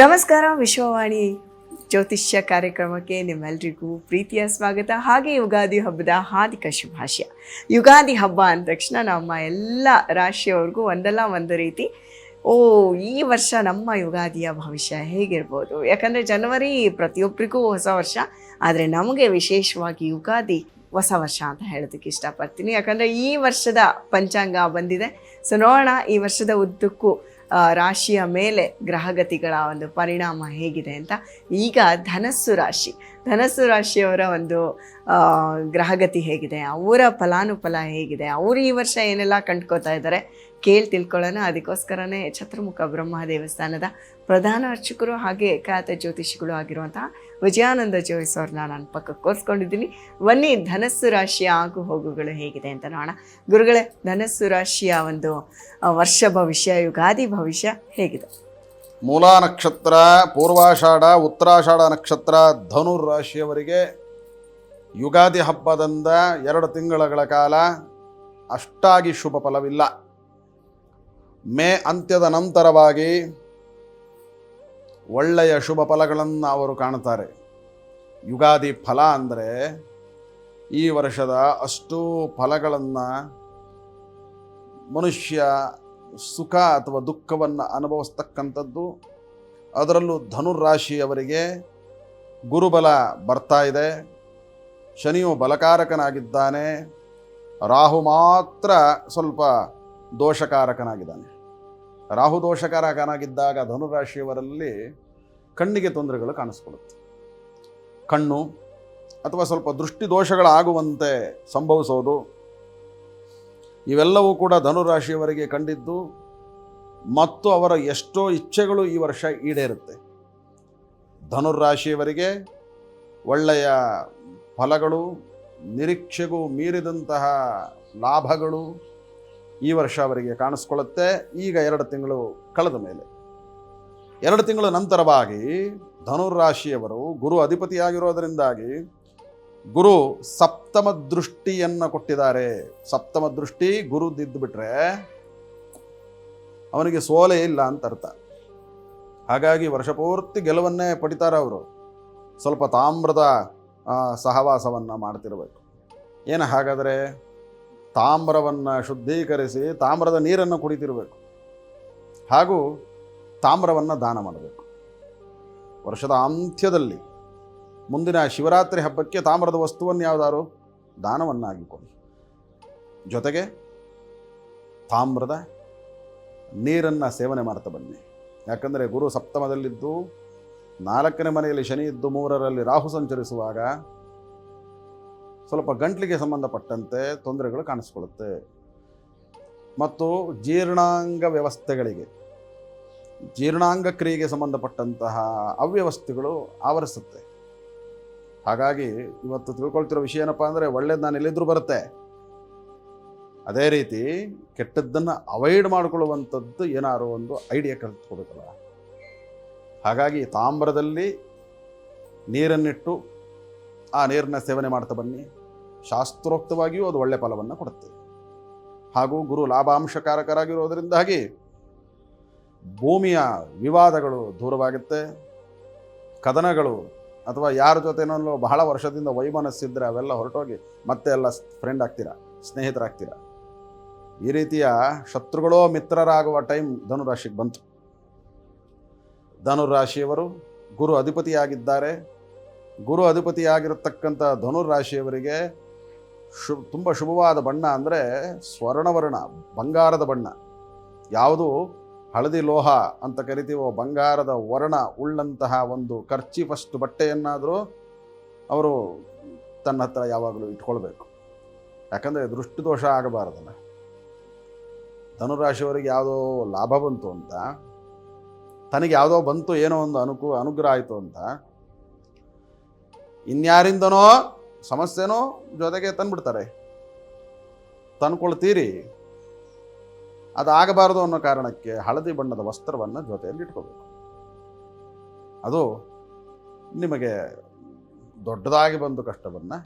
ನಮಸ್ಕಾರ, ವಿಶ್ವವಾಣಿ ಜ್ಯೋತಿಷ್ಯ ಕಾರ್ಯಕ್ರಮಕ್ಕೆ ನಿಮ್ಮೆಲ್ರಿಗೂ ಪ್ರೀತಿಯ ಸ್ವಾಗತ. ಹಾಗೆ ಯುಗಾದಿ ಹಬ್ಬದ ಹಾರ್ದಿಕ ಶುಭಾಶಯ. ಯುಗಾದಿ ಹಬ್ಬ ಅಂದ ತಕ್ಷಣ ನಮ್ಮ ಎಲ್ಲ ರಾಶಿಯವ್ರಿಗೂ ಒಂದಲ್ಲ ಒಂದು ರೀತಿ, ಓ, ಈ ವರ್ಷ ನಮ್ಮ ಯುಗಾದಿಯ ಭವಿಷ್ಯ ಹೇಗಿರ್ಬೋದು? ಯಾಕಂದರೆ ಜನವರಿ ಪ್ರತಿಯೊಬ್ಬರಿಗೂ ಹೊಸ ವರ್ಷ, ಆದರೆ ನಮಗೆ ವಿಶೇಷವಾಗಿ ಯುಗಾದಿ ಹೊಸ ವರ್ಷ ಅಂತ ಹೇಳೋದಕ್ಕೆ ಇಷ್ಟಪಡ್ತೀನಿ. ಯಾಕಂದರೆ ಈ ವರ್ಷದ ಪಂಚಾಂಗ ಬಂದಿದೆ. ಸೊ ನೋಡೋಣ, ಈ ವರ್ಷದ ಉದ್ದಕ್ಕೂ ರಾಶಿಯ ಮೇಲೆ ಗ್ರಹಗತಿಗಳ ಒಂದು ಪರಿಣಾಮ ಹೇಗಿದೆ ಅಂತ ಈಗ ಧನಸ್ಸು ರಾಶಿ. ಧನಸ್ಸು ರಾಶಿಯವರ ಒಂದು ಗ್ರಹಗತಿ ಹೇಗಿದೆ, ಅವರ ಫಲಾನುಫಲ ಹೇಗಿದೆ, ಅವರು ಈ ವರ್ಷ ಏನೆಲ್ಲ ಕಂಡ್ಕೋತಾ ಇದ್ದಾರೆ ಕೇಳಿ ತಿಳ್ಕೊಳ್ಳೋಣ. ಅದಕ್ಕೋಸ್ಕರನೇ ಛತ್ರಮುಖ ಬ್ರಹ್ಮ ದೇವಸ್ಥಾನದ ಪ್ರಧಾನ ಅರ್ಚಕರು ಹಾಗೆ ಖ್ಯಾತ ಜ್ಯೋತಿಷಿಗಳು ಆಗಿರುವಂತಹ ವಿಜಯಾನಂದ ಜೋಯಿಸ್ ಅವ್ರನ್ನ ನಾನು ಪಕ್ಕಕ್ಕೆ ಕೋರ್ಸ್ಕೊಂಡಿದ್ದೀನಿ ಬನ್ನಿ, ಧನಸ್ಸು ರಾಶಿಯ ಆಗು ಹೋಗುಗಳು ಹೇಗಿದೆ ಅಂತ ನೋಡೋಣ. ಗುರುಗಳೇ, ಧನಸ್ಸು ರಾಶಿಯ ಒಂದು ವರ್ಷ ಭವಿಷ್ಯ, ಯುಗಾದಿ ಭವಿಷ್ಯ ಹೇಗಿದೆ? ಮೂಲಾ ನಕ್ಷತ್ರ, ಪೂರ್ವಾಷಾಢ, ಉತ್ತರಾಷಾಢ ನಕ್ಷತ್ರ ಧನುರ್ ರಾಶಿಯವರಿಗೆ ಯುಗಾದಿ ಹಬ್ಬದಿಂದ ಎರಡು ತಿಂಗಳ ಕಾಲ ಅಷ್ಟಾಗಿ ಶುಭ ಫಲವಿಲ್ಲ. ಮೇ ಅಂತ್ಯದ ನಂತರವಾಗಿ ಒಳ್ಳೆಯ ಶುಭ ಫಲಗಳನ್ನು ಅವರು ಕಾಣುತ್ತಾರೆ. ಯುಗಾದಿ ಫಲ ಅಂದರೆ ಈ ವರ್ಷದ ಅಷ್ಟು ಫಲಗಳನ್ನು ಮನುಷ್ಯ ಸುಖ ಅಥವಾ ದುಃಖವನ್ನು ಅನುಭವಿಸ್ತಕ್ಕಂಥದ್ದು. ಅದರಲ್ಲೂ ಧನುರಾಶಿಯವರಿಗೆ ಗುರುಬಲ ಬರ್ತಾ ಇದೆ. ಶನಿಯು ಬಲಕಾರಕನಾಗಿದ್ದಾನೆ. ರಾಹು ಮಾತ್ರ ಸ್ವಲ್ಪ ದೋಷಕಾರಕನಾಗಿದ್ದಾನೆ. ರಾಹು ದೋಷಕಾರಕನಾಗಿದ್ದಾಗ ಧನುರಾಶಿಯವರಲ್ಲಿ ಕಣ್ಣಿಗೆ ತೊಂದರೆಗಳು ಕಾಣಿಸ್ಕೊಳ್ಳುತ್ತೆ. ಕಣ್ಣು ಅಥವಾ ಸ್ವಲ್ಪ ದೃಷ್ಟಿ ದೋಷಗಳಾಗುವಂತೆ ಸಂಭವಿಸೋದು. ಇವೆಲ್ಲವೂ ಕೂಡ ಧನುರಾಶಿಯವರಿಗೆ ಕಂಡಿದ್ದು ಮತ್ತು ಅವರ ಎಷ್ಟೋ ಇಚ್ಛೆಗಳು ಈ ವರ್ಷ ಈಡೇರುತ್ತೆ. ಧನುರಾಶಿಯವರಿಗೆ ಒಳ್ಳೆಯ ಫಲಗಳು, ನಿರೀಕ್ಷೆಗೂ ಮೀರಿದಂತಹ ಲಾಭಗಳು ಈ ವರ್ಷ ಅವರಿಗೆ ಕಾಣಿಸ್ಕೊಳ್ಳುತ್ತೆ. ಈಗ ಎರಡು ತಿಂಗಳು ಕಳೆದ ಮೇಲೆ. ಎರಡು ತಿಂಗಳ ನಂತರವಾಗಿ ಧನುರಾಶಿಯವರು ಗುರು ಅಧಿಪತಿಯಾಗಿರೋದರಿಂದಾಗಿ ಗುರು ಸಪ್ತಮ ದೃಷ್ಟಿಯನ್ನು ಕೊಟ್ಟಿದ್ದಾರೆ. ಸಪ್ತಮ ದೃಷ್ಟಿ ಗುರು ದಿದ್ದು ಬಿಟ್ರೆ ಅವನಿಗೆ ಸೋಲೆ ಇಲ್ಲ ಅಂತ ಅರ್ಥ. ಹಾಗಾಗಿ ವರ್ಷಪೂರ್ತಿ ಗೆಲುವನ್ನೇ ಪಡಿತಾರೆ ಅವರು. ಸ್ವಲ್ಪ ತಾಮ್ರದ ಸಹವಾಸವನ್ನು ಮಾಡ್ತಿರಬೇಕು. ಏನು ಹಾಗಾದರೆ ತಾಮ್ರವನ್ನು ಶುದ್ಧೀಕರಿಸಿ ತಾಮ್ರದ ನೀರನ್ನು ಕುಡಿತಿರಬೇಕು. ಹಾಗೂ ತಾಮ್ರವನ್ನು ದಾನ ಮಾಡಬೇಕು. ವರ್ಷದ ಅಂತ್ಯದಲ್ಲಿ ಮುಂದಿನ ಶಿವರಾತ್ರಿ ಹಬ್ಬಕ್ಕೆ ತಾಮ್ರದ ವಸ್ತುವನ್ನು ಯಾವುದಾರು ಕೊಡಿ. ಜೊತೆಗೆ ತಾಮ್ರದ ನೀರನ್ನು ಸೇವನೆ ಮಾಡ್ತಾ ಬನ್ನಿ. ಯಾಕಂದರೆ ಗುರು ಸಪ್ತಮದಲ್ಲಿದ್ದು ನಾಲ್ಕನೇ ಮನೆಯಲ್ಲಿ ಶನಿ ಇದ್ದು ಮೂರರಲ್ಲಿ ರಾಹು ಸಂಚರಿಸುವಾಗ ಸ್ವಲ್ಪ ಗಂಟ್ಲಿಗೆ ಸಂಬಂಧಪಟ್ಟಂತೆ ತೊಂದರೆಗಳು ಕಾಣಿಸ್ಕೊಳ್ಳುತ್ತೆ. ಮತ್ತು ಜೀರ್ಣಾಂಗ ವ್ಯವಸ್ಥೆಗಳಿಗೆ, ಜೀರ್ಣಾಂಗ ಕ್ರಿಯೆಗೆ ಸಂಬಂಧಪಟ್ಟಂತಹ ಅವ್ಯವಸ್ಥೆಗಳು ಆವರಿಸುತ್ತೆ. ಹಾಗಾಗಿ ಇವತ್ತು ತಿಳ್ಕೊಳ್ತಿರೋ ವಿಷಯ ಏನಪ್ಪ ಅಂದರೆ, ಒಳ್ಳೇದು ನಾನು ಎಲ್ಲಿದ್ರೂ ಬರುತ್ತೆ. ಅದೇ ರೀತಿ ಕೆಟ್ಟದ್ದನ್ನು ಅವಾಯ್ಡ್ ಮಾಡಿಕೊಳ್ಳುವಂಥದ್ದು ಏನಾರು ಒಂದು ಐಡಿಯಾ ಕಲ್ತ್ಕೊಬೇಕಲ್ಲ. ಹಾಗಾಗಿ ತಾಮ್ರದಲ್ಲಿ ನೀರನ್ನಿಟ್ಟು ಆ ನೀರನ್ನ ಸೇವನೆ ಮಾಡ್ತಾ ಬನ್ನಿ. ಶಾಸ್ತ್ರೋಕ್ತವಾಗಿಯೂ ಅದು ಒಳ್ಳೆ ಫಲವನ್ನು ಕೊಡುತ್ತೆ. ಹಾಗೂ ಗುರು ಲಾಭಾಂಶಕಾರಕರಾಗಿರೋದರಿಂದಾಗಿ ಭೂಮಿಯ ವಿವಾದಗಳು ದೂರವಾಗುತ್ತೆ. ಕದನಗಳು ಅಥವಾ ಯಾರ ಜೊತೆನೋ ಬಹಳ ವರ್ಷದಿಂದ ವೈಮನಸ್ಸಿದ್ರೆ ಅವೆಲ್ಲ ಹೊರಟೋಗಿ ಮತ್ತೆ ಎಲ್ಲ ಫ್ರೆಂಡ್ ಆಗ್ತೀರಾ, ಸ್ನೇಹಿತರಾಗ್ತೀರಾ? ಈ ರೀತಿಯ ಶತ್ರುಗಳೋ ಮಿತ್ರರಾಗುವ ಟೈಮ್ ಧನುರಾಶಿಗೆ ಬಂತು. ಧನುರಾಶಿಯವರು ಗುರು ಅಧಿಪತಿಯಾಗಿದ್ದಾರೆ. ಗುರು ಅಧಿಪತಿಯಾಗಿರತಕ್ಕಂಥ ಧನುರಾಶಿಯವರಿಗೆ ಶು ತುಂಬ ಶುಭವಾದ ಬಣ್ಣ ಅಂದರೆ ಸ್ವರ್ಣವರ್ಣ, ಬಂಗಾರದ ಬಣ್ಣ. ಯಾವುದು? ಹಳದಿ ಲೋಹ ಅಂತ ಕರಿತೀವೋ, ಬಂಗಾರದ ವರ್ಣ, ಉಳ್ಳಂತಹ ಒಂದು ಖರ್ಚೀಫಸ್ಟ್ ಬಟ್ಟೆಯನ್ನಾದರೂ ಅವರು ತನ್ನ ಹತ್ರ ಯಾವಾಗಲೂ ಇಟ್ಕೊಳ್ಬೇಕು. ಯಾಕಂದರೆ ದೃಷ್ಟಿದೋಷ ಆಗಬಾರ್ದಲ್ಲ. ಧನುರಾಶಿಯವರಿಗೆ ಯಾವುದೋ ಲಾಭ ಬಂತು ಅಂತ, ತನಗೆ ಯಾವುದೋ ಬಂತು, ಏನೋ ಒಂದು ಅನುಕೂ, ಅನುಗ್ರಹ ಆಯಿತು ಅಂತ ಇನ್ಯಾರಿಂದನೋ ಸಮಸ್ಯೆನೋ ಜೊತೆಗೆ ತಂದ್ಬಿಡ್ತಾರೆ. ತಂದ್ಕೊಳ್ತೀರಿ. ಅದು ಆಗಬಾರದು ಅನ್ನೋ ಕಾರಣಕ್ಕೆ ಹಳದಿ ಬಣ್ಣದ ವಸ್ತ್ರವನ್ನು ಜೊತೆಯಲ್ಲಿ ಇಟ್ಕೋಬೇಕು. ಅದು ನಿಮಗೆ ದೊಡ್ಡದಾಗಿ ಬಂದು ಕಷ್ಟವನ್ನು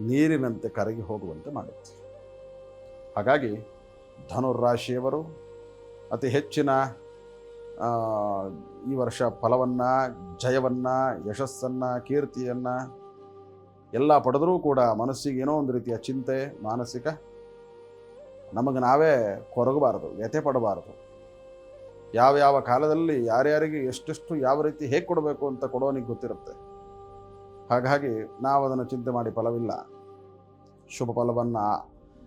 ನೀರಿನಂತೆ ಕರಗಿ ಹೋಗುವಂತೆ ಮಾಡುತ್ತೆ. ಹಾಗಾಗಿ ಧನುರಾಶಿಯವರು ಅತಿ ಹೆಚ್ಚಿನ ಈ ವರ್ಷ ಫಲವನ್ನು, ಜಯವನ್ನು, ಯಶಸ್ಸನ್ನು, ಕೀರ್ತಿಯನ್ನು ಎಲ್ಲ ಪಡೆದರೂ ಕೂಡ ಮನಸ್ಸಿಗೆ ಏನೋ ಒಂದು ರೀತಿಯ ಚಿಂತೆ, ಮಾನಸಿಕ ನಮಗೆ ನಾವೇ ಕೊರಗಬಾರದು, ವ್ಯಥೆ ಪಡಬಾರದು. ಯಾವ ಯಾವ ಕಾಲದಲ್ಲಿ ಯಾರ್ಯಾರಿಗೆ ಎಷ್ಟೆಷ್ಟು ಯಾವ ರೀತಿ ಹೇಗೆ ಕೊಡಬೇಕು ಅಂತ ಕೊಡೋನಿಗೆ ಗೊತ್ತಿರುತ್ತೆ. ಹಾಗಾಗಿ ನಾವು ಅದನ್ನು ಚಿಂತೆ ಮಾಡಿ ಫಲವಿಲ್ಲ. ಶುಭ ಫಲವನ್ನು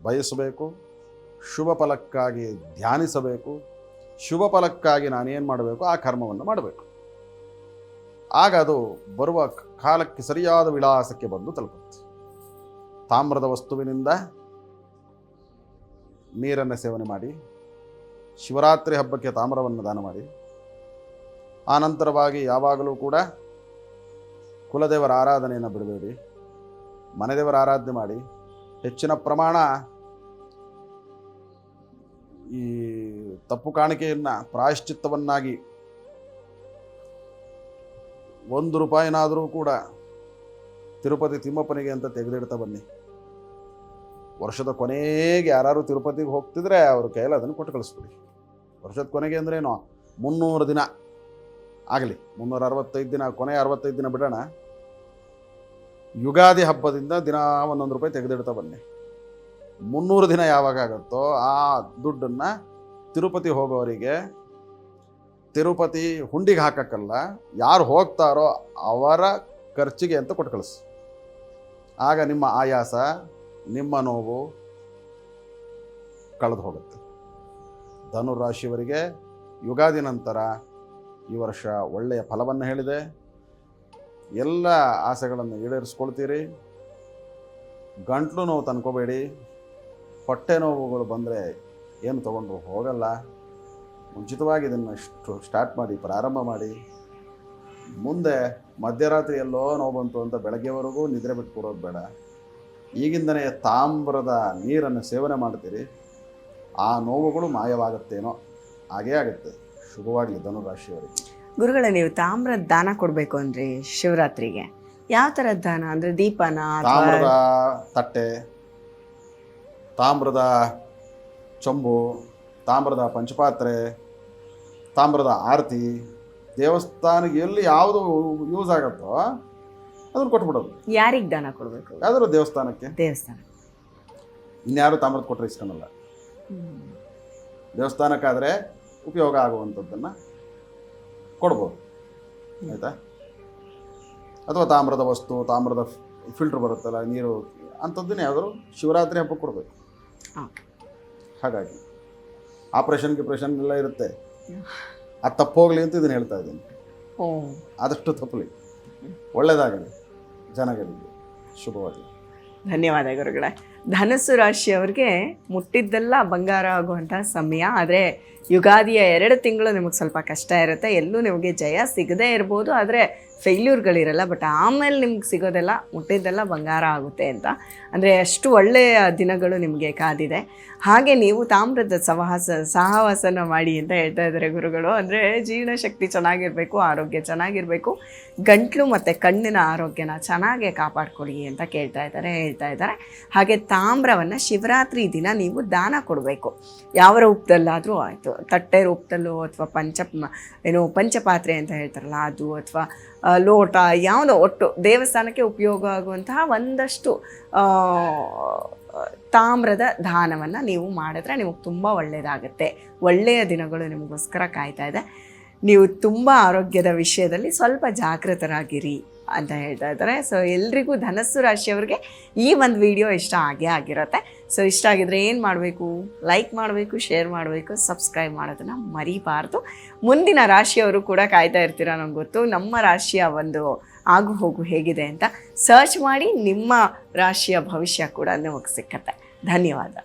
ಬಯಸಬೇಕು, ಶುಭ ಫಲಕ್ಕಾಗಿ ಧ್ಯಾನಿಸಬೇಕು ಶುಭ ಫಲಕ್ಕಾಗಿ ನಾನೇನು ಮಾಡಬೇಕು? ಆ ಕರ್ಮವನ್ನು ಮಾಡಬೇಕು. ಆಗ ಅದು ಬರುವ ಕಾಲಕ್ಕೆ ಸರಿಯಾದ ವಿಳಾಸಕ್ಕೆ ಬಂದು ತಲುಪುತ್ತೆ. ತಾಮ್ರದ ವಸ್ತುವಿನಿಂದ ನೀರನ್ನು ಸೇವನೆ ಮಾಡಿ, ಶಿವರಾತ್ರಿ ಹಬ್ಬಕ್ಕೆ ತಾಮ್ರವನ್ನು ದಾನ ಮಾಡಿ ಆನಂತರವಾಗಿ ಯಾವಾಗಲೂ ಕೂಡ ಕುಲದೇವರ ಆರಾಧನೆಯನ್ನು ಬಿಡಬೇಡಿ, ಮನೆದೇವರ ಆರಾಧನೆ ಮಾಡಿ, ಹೆಚ್ಚಿನ ಪ್ರಮಾಣ ಈ ತಪ್ಪು ಕಾಣಿಕೆಯನ್ನು, ಪ್ರಾಯಶ್ಚಿತ್ತವನ್ನಾಗಿ ಒಂದು ರೂಪಾಯಿನಾದರೂ ಕೂಡ ತಿರುಪತಿ ತಿಮ್ಮಪ್ಪನಿಗೆ ಅಂತ ತೆಗೆದಿಡ್ತಾ ಬನ್ನಿ. ವರ್ಷದ ಕೊನೆಗೆ ಯಾರು ತಿರುಪತಿಗೆ ಹೋಗ್ತಿದ್ರೆ ಅವ್ರ ಕೈಯಲ್ಲಿ ಅದನ್ನು ಕೊಟ್ಟು ಕಳಿಸ್ಬಿಡಿ. ವರ್ಷದ ಕೊನೆಗೆ ಅಂದ್ರೇನು ಮುನ್ನೂರು ದಿನ ಆಗಲಿ. ಮುನ್ನೂರ ಅರವತ್ತೈದು ದಿನ, ಕೊನೆ ಅರವತ್ತೈದು ದಿನ ಬಿಡೋಣ. ಯುಗಾದಿ ಹಬ್ಬದಿಂದ ದಿನ ಒಂದೊಂದು ರೂಪಾಯಿ ತೆಗೆದಿಡ್ತಾ ಬನ್ನಿ. ಮುನ್ನೂರು ದಿನ ಯಾವಾಗ ಆಗುತ್ತೋ ಆ ದುಡ್ಡನ್ನು ತಿರುಪತಿ ಹೋಗೋರಿಗೆ ತಿರುಪತಿ ಹುಂಡಿಗೆ ಹಾಕಕ್ಕಲ್ಲ, ಯಾರು ಹೋಗ್ತಾರೋ ಅವರ ಖರ್ಚಿಗೆ ಅಂತ ಕೊಟ್ಟು ಕಳಿಸಿ. ಆಗ ನಿಮ್ಮ ಆಯಾಸ, ನಿಮ್ಮ ನೋವು ಕಳೆದು ಹೋಗುತ್ತೆ. ಧನುರಾಶಿಯವರಿಗೆ ಯುಗಾದಿ ನಂತರ ಈ ವರ್ಷ ಒಳ್ಳೆಯ ಫಲವನ್ನು ಹೇಳಿದೆ. ಎಲ್ಲ ಆಸೆಗಳನ್ನು ಈಡೇರಿಸ್ಕೊಳ್ತೀರಿ. ಗಂಟ್ಲು ನೋವು ತಂದ್ಕೋಬೇಡಿ ಹೊಟ್ಟೆ ನೋವುಗಳು ಬಂದರೆ ಏನು ತೊಗೊಂಡು ಹೋಗಲ್ಲ. ಮುಂಚಿತವಾಗಿ ಇದನ್ನು ಇಷ್ಟು ಸ್ಟಾರ್ಟ್ ಮಾಡಿ ಪ್ರಾರಂಭ ಮಾಡಿ. ಮುಂದೆ ಮಧ್ಯರಾತ್ರಿ ಎಲ್ಲೋ ನೋವು ಬಂತು ಅಂತ ಬೆಳಗ್ಗೆವರೆಗೂ ನಿದ್ರೆ ಬಿಟ್ಟು ಕೊಡೋದು ಬೇಡ. ಈಗಿಂದನೇ ತಾಮ್ರದ ನೀರನ್ನು ಸೇವನೆ ಮಾಡ್ತೀರಿ. ಆ ನೋವುಗಳು ಮಾಯವಾಗುತ್ತೇನೋ. ಹಾಗೇ ಆಗುತ್ತೆ. ಶುಭವಾಗಲಿ ಧನುರಾಶಿಯವರಿಗೆ. ಗುರುಗಳ ನೀವು ತಾಮ್ರದ ದಾನ ಕೊಡಬೇಕು ಅಂದ್ರೆ ಶಿವರಾತ್ರಿಗೆ. ಯಾವ ಥರ ದಾನ? ಅಂದರೆ ದೀಪನ ತಾಮ್ರದ ತಟ್ಟೆ ತಾಮ್ರದ ಚೊಂಬು ತಾಮ್ರದ ಪಂಚಪಾತ್ರೆ ತಾಮ್ರದ ಆರತಿ ದೇವಸ್ಥಾನಕ್ಕೆ ಎಲ್ಲಿ ಯಾವುದು ಯೂಸ್ ಆಗುತ್ತೋ ಅದನ್ನು ಕೊಟ್ಬಿಡೋದು. ಯಾರಿಗೆ ದಾನ ಕೊಡಬೇಕು? ಯಾವ್ದಾದ್ರು ದೇವಸ್ಥಾನಕ್ಕೆ. ದೇವಸ್ಥಾನ. ಇನ್ಯಾರು ತಾಮ್ರದ ಕೊಟ್ಟರೆ ಇಸ್ಕೊಳಲ್ಲ ದೇವಸ್ಥಾನಕ್ಕಾದರೆ ಉಪಯೋಗ ಆಗುವಂಥದ್ದನ್ನು ಕೊಡ್ಬೋದು. ಆಯಿತಾ? ಅಥವಾ ತಾಮ್ರದ ವಸ್ತು ತಾಮ್ರದ ಫಿಲ್ಟ್ರ್ ಬರುತ್ತಲ್ಲ ನೀರು ಅಂಥದ್ದನ್ನೇ ಯಾವ್ದಾದ್ರು ಶಿವರಾತ್ರಿ ಹಬ್ಬಕ್ಕೆ ಕೊಡಬೇಕು. ಹಾಗಾಗಿ ಆಪ್ರೇಷನ್ ಗಿಪ್ರೇಷನ್ ಎಲ್ಲ ಇರುತ್ತೆ. ಅದು ತಪ್ಪೋಗಲಿ ಅಂತ ಇದನ್ನು ಹೇಳ್ತಾ ಇದ್ದೀನಿ. ಆದಷ್ಟು ತಪ್ಪಲಿ. ಒಳ್ಳೆಯದಾಗಲಿ ಜನಗಳಿಗೆ ಶುಭವಾಗಲಿ. ಧನ್ಯವಾದ ಗುರುಗಳೇ. ಧನಸ್ಸು ರಾಶಿಯವ್ರಿಗೆ ಮುಟ್ಟಿದ್ದೆಲ್ಲ ಬಂಗಾರ ಆಗುವಂಥ ಸಮಯ. ಆದರೆ ಯುಗಾದಿಯ ಎರಡು ತಿಂಗಳು ನಿಮಗೆ ಸ್ವಲ್ಪ ಕಷ್ಟ ಇರುತ್ತೆ. ಎಲ್ಲೂ ನಿಮಗೆ ಜಯ ಸಿಗದೇ ಇರ್ಬೋದು. ಆದರೆ ಫೇಲ್ಯೂರ್ಗಳಿರಲ್ಲ ಬಟ್ ಆಮೇಲೆ ನಿಮ್ಗೆ ಸಿಗೋದೆಲ್ಲ ಮುಟ್ಟಿದ್ದೆಲ್ಲ ಬಂಗಾರ ಆಗುತ್ತೆ ಅಂತ. ಅಂದರೆ ಅಷ್ಟು ಒಳ್ಳೆಯ ದಿನಗಳು ನಿಮಗೆ ಕಾದಿದೆ. ಹಾಗೆ ನೀವು ತಾಮ್ರದ ಸಹವಾಸ ಸಹವಾಸನ ಮಾಡಿ ಅಂತ ಹೇಳ್ತಾ ಇದ್ದಾರೆ ಗುರುಗಳು. ಅಂದರೆ ಜೀರ್ಣಶಕ್ತಿ ಚೆನ್ನಾಗಿರಬೇಕು, ಆರೋಗ್ಯ ಚೆನ್ನಾಗಿರಬೇಕು. ಗಂಟ್ಲು ಮತ್ತು ಕಣ್ಣಿನ ಆರೋಗ್ಯನ ಚೆನ್ನಾಗೆ ಕಾಪಾಡ್ಕೊಳ್ಳಿ ಅಂತ ಕೇಳ್ತಾ ಇದ್ದಾರೆ, ಹೇಳ್ತಾ ಇದ್ದಾರೆ. ಹಾಗೆ ತಾಮ್ರವನ್ನು ಶಿವರಾತ್ರಿ ದಿನ ನೀವು ದಾನ ಕೊಡಬೇಕು. ಯಾವ ರೂಪದಲ್ಲಾದರೂ ಆಯಿತು. ತಟ್ಟೆ ರೂಪದಲ್ಲೋ ಅಥವಾ ಪಂಚ, ಏನು ಪಂಚಪಾತ್ರೆ ಅಂತ ಹೇಳ್ತಾರಲ್ಲ, ಅದು ಅಥವಾ ಲೋಟ, ಯಾವುದೋ ಒಟ್ಟು ದೇವಸ್ಥಾನಕ್ಕೆ ಉಪಯೋಗ ಆಗುವಂತಹ ಒಂದಷ್ಟು ತಾಮ್ರದ ದಾನವನ್ನು ನೀವು ಮಾಡಿದ್ರೆ ನಿಮಗೆ ತುಂಬ ಒಳ್ಳೆಯದಾಗುತ್ತೆ ಒಳ್ಳೆಯ ದಿನಗಳು ನಿಮಗೋಸ್ಕರ ಕಾಯ್ತಾ ಇದೆ. ನೀವು ತುಂಬ ಆರೋಗ್ಯದ ವಿಷಯದಲ್ಲಿ ಸ್ವಲ್ಪ ಜಾಗೃತರಾಗಿರಿ ಅಂತ ಹೇಳ್ತಾ ಇದ್ದಾರೆ. ಸೊ ಎಲ್ರಿಗೂ ಧನಸ್ಸು ರಾಶಿಯವ್ರಿಗೆ ಈ ಒಂದು ವಿಡಿಯೋ ಇಷ್ಟ ಆಗೇ ಆಗಿರುತ್ತೆ. ಸೊ ಇಷ್ಟ ಆಗಿದ್ರೆ ಏನು ಮಾಡಬೇಕು? ಲೈಕ್ ಮಾಡಬೇಕು ಶೇರ್ ಮಾಡಬೇಕು ಸಬ್ಸ್ಕ್ರೈಬ್ ಮಾಡೋದನ್ನು ಮರಿಬಾರ್ದು. ಮುಂದಿನ ರಾಶಿಯವರು ಕೂಡ ಕಾಯ್ತಾ ಇರ್ತೀರ ನಂಗೆ ಗೊತ್ತು. ನಮ್ಮ ರಾಶಿಯ ಒಂದು ಆಗು ಹೋಗು ಹೇಗಿದೆ ಅಂತ ಸರ್ಚ್ ಮಾಡಿ ನಿಮ್ಮ ರಾಶಿಯ ಭವಿಷ್ಯ ಕೂಡ ನಿಮಗೆ ಸಿಕ್ಕತ್ತೆ. ಧನ್ಯವಾದ.